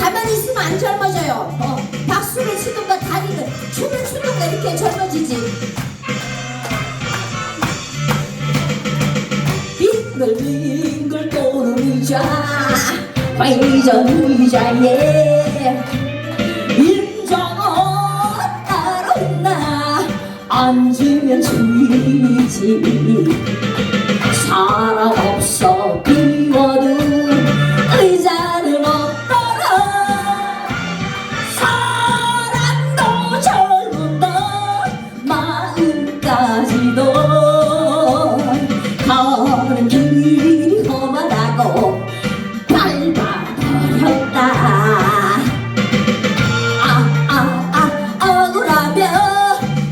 가만히 있으면 안 젊어져요. 어, 박수를 치든가 뭐 다리를 춤을 추든가 뭐 이렇게 젊어지지. 빙글빙글 도는 의자, 회전 의자에 임정어 따로 나 앉으면 주이지. 가는 길이 험하다고 밟아버렸다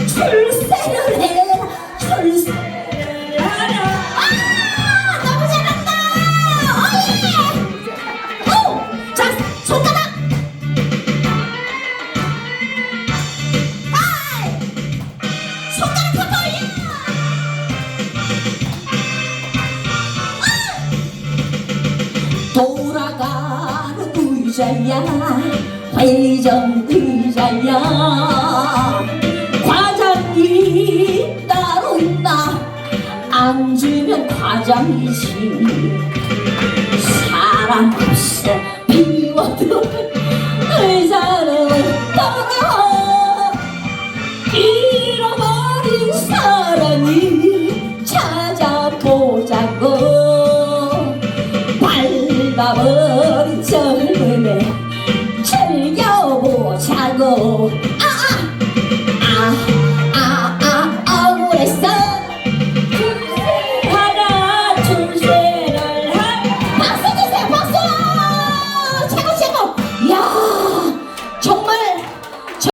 출세를 해라 출세 돌아가는 의자야. 회전 의자야. 과장이 따로 있나? 앉으면 과장이지. 사람 어린 젊음에 즐겨보자고. 아, 아